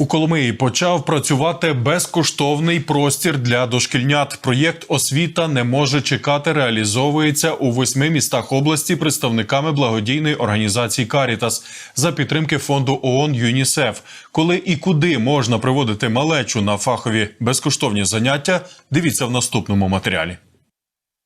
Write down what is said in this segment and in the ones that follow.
У Коломиї почав працювати безкоштовний простір для дошкільнят. Проєкт освіта не може чекати. Реалізовується у восьми містах області представниками благодійної організації Карітас за підтримки фонду ООН ЮНІСЕФ. Коли і куди можна приводити малечу на фахові безкоштовні заняття, дивіться в наступному матеріалі.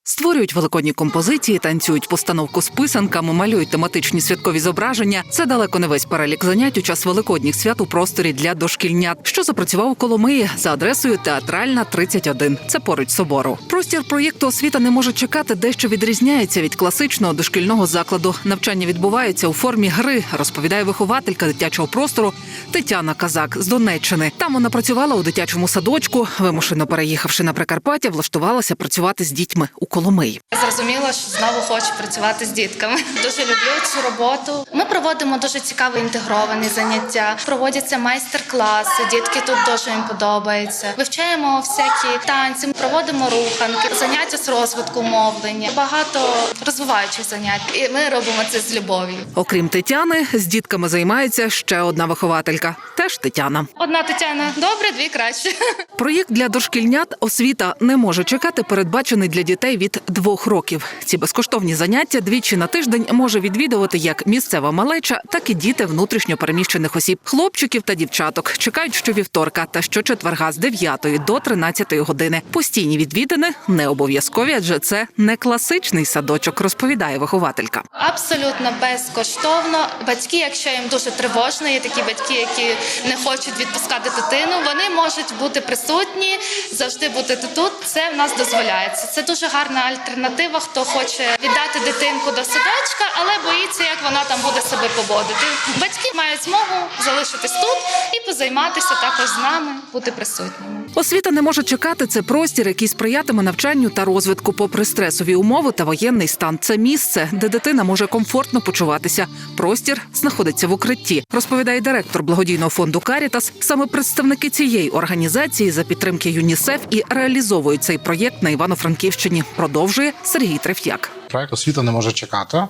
Створюють великодні композиції, танцюють постановку з писанками, малюють тематичні святкові зображення. Це далеко не весь перелік занять у час великодніх свят у просторі для дошкільнят, що запрацював у Коломиї за адресою Театральна 31. Це поруч собору. Простір проєкту освіта не може чекати, дещо відрізняється від класичного дошкільного закладу. Навчання відбувається у формі гри, розповідає вихователька дитячого простору Тетяна Казак з Донеччини. Там вона працювала у дитячому садочку. Вимушено переїхавши на Прикарпаття, влаштувалася працювати з дітьми у Коломиї. Я Зрозуміла, що знову хочу працювати з дітками. Дуже люблю цю роботу. Ми проводимо дуже цікаві інтегровані заняття. Проводяться майстер-класи. Дітки тут дуже їм подобається. Вивчаємо всякі танці, проводимо руханки, заняття з розвитку мовлення. Багато розвиваючих занять. І ми робимо це з любов'ю. Окрім Тетяни, з дітками займається ще одна вихователька, теж Тетяна. Одна Тетяна добре, дві краще. Проєкт для дошкільнят освіта не може чекати, передбачений для дітей від двох років. Ці безкоштовні заняття двічі на тиждень може відвідувати як місцева малеча, так і діти внутрішньо переміщених осіб, хлопчиків та дівчаток. Чекають щовівторка та щочетверга з 9 до 13 години. Постійні відвідини не обов'язкові, адже це не класичний садочок, розповідає вихователька. Абсолютно безкоштовно. Батьки, якщо їм дуже тривожно, є такі батьки, які не хочуть відпускати дитину, вони можуть бути присутні, завжди бути тут. Це в нас дозволяється. Це дуже гарна альтернатива. Хто хоче віддати дитинку до садочка, але боїться, як вона там буде себе поводити. Батьки мають змогу залишитись тут і позайматися також з нами, бути присутніми. Освіта не може чекати. Це простір, який сприятиме навчанню та розвитку, попри стресові умови та воєнний стан. Це місце, де дитина може комфортно почуватися. Простір знаходиться в укритті, розповідає директор благодійного фонду Карітас. Саме представники цієї організації за підтримки ЮНІСЕФ і реалізовують цей проєкт на Івано-Франківщині. Продовжує Сергій Треф'як. Проект освіта не може чекати.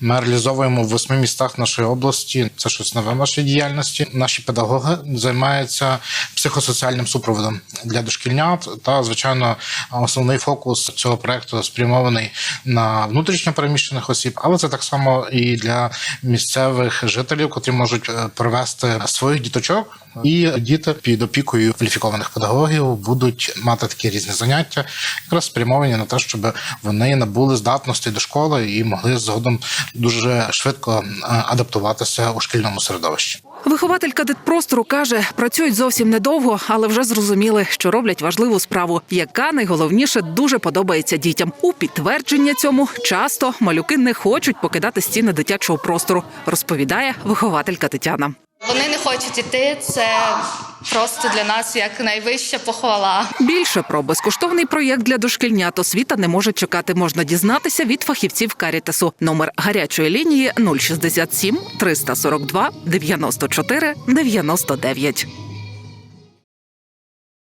Ми реалізовуємо в восьми містах нашої області. Це щось нове в нашій діяльності. Наші педагоги займаються психосоціальним супроводом для дошкільнят. Та звичайно, основний фокус цього проекту спрямований на внутрішньо переміщених осіб, але це так само і для місцевих жителів, котрі можуть е, привести своїх діточок. І діти під опікою кваліфікованих педагогів будуть мати такі різні заняття, якраз спрямовані на те, щоб вони набули здатності до школи і могли згодом дуже швидко е, адаптуватися у шкільному середовищі. Вихователька дитпростору каже, працюють зовсім недовго, але вже зрозуміли, що роблять важливу справу, яка найголовніше дуже подобається дітям. У підтвердження цьому часто малюки не хочуть покидати стіни дитячого простору, розповідає вихователька Тетяна. Вони не хочуть іти. Це просто для нас як найвища похвала. Більше про безкоштовний проєкт для дошкільнят освіта не може чекати. Можна дізнатися від фахівців Карітасу. Номер гарячої лінії 067 342 94 99.